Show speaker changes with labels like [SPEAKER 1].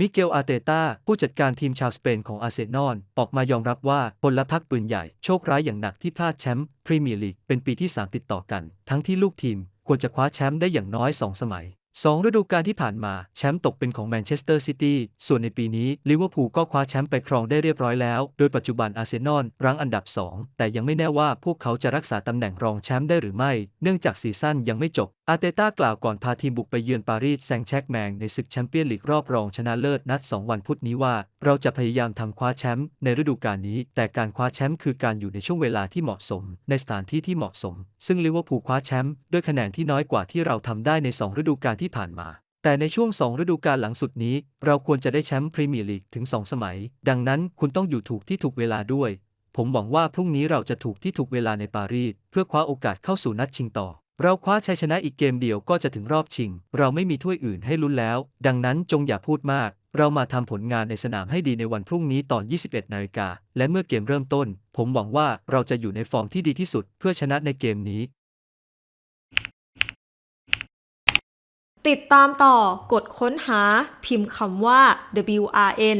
[SPEAKER 1] มิเกล อาร์เตต้า ผู้จัดการทีมชาวสเปนของอาร์เซนอล ออกมายอมรับว่าพลพรรคปืนใหญ่โชคร้ายอย่างหนักที่พลาดแชมป์พรีเมียร์ลีกเป็นปีที่ 3 ติดต่อกัน ทั้งที่ลูกทีมควรจะคว้าแชมป์ได้อย่างน้อย 2 สมัยสองฤดูกาลที่ผ่านมาแชมป์ตกเป็นของแมนเชสเตอร์ซิตี้ ส่วนในปีนี้ลิเวอร์พูลก็คว้าแชมป์ไปครองได้เรียบร้อยแล้ว โดยปัจจุบันอาร์เซนอลรั้งอันดับ 2 แต่ยังไม่แน่ว่าพวกเขาจะรักษาตำแหน่งรองแชมป์ได้หรือไม่ เนื่องจากซีซั่นยังไม่จบอาเตต้ากล่าวก่อนพาทีมบุกไปเยือนปารีสแซงแชกแมงในศึกแชมเปี้ยนลีกรอบรองชนะเลิศนัด 2 วันพุธนี้ว่า เราจะพยายามทำคว้าแชมป์ในฤดูกาลนี้ แต่การคว้าแชมป์คือการอยู่ในช่วงเวลาที่เหมาะสม ในสถานที่ที่เหมาะสม ซึ่งลิเวอร์พูลคว้าแชมป์ด้วยคะแนนที่น้อยกว่าที่เราทำได้ใน 2 ฤดูกาลที่ผ่านมาแต่ในช่วง 2 ฤดูกาลหลังสุดนี้ เราควรจะได้แชมป์พรีเมียร์ลีกถึง 2 สมัย ดังนั้นคุณต้องอยู่ถูกที่ถูกเวลาด้วย ผมหวังว่าพรุ่งนี้เราจะถูกที่ถูกเวลาในปารีสเพื่อคว้าโอกาสเข้าสู่นัดชิงต่อ เราคว้าชัยชนะอีกเกมเดียวก็จะถึงรอบชิง เราไม่มีถ้วยอื่นให้ลุ้นแล้ว ดังนั้นจงอย่าพูดมาก เรามาทำผลงานในสนามให้ดีในวันพรุ่งนี้ตอน 21 นาฬิกา และเมื่อเกมเริ่มต้น ผมหวังว่าเราจะอยู่ในฟอร์มที่ดีที่สุดเพื่อชนะในเกมนี้
[SPEAKER 2] ติดตามต่อกดค้นหา พิมพ์คำว่า WRN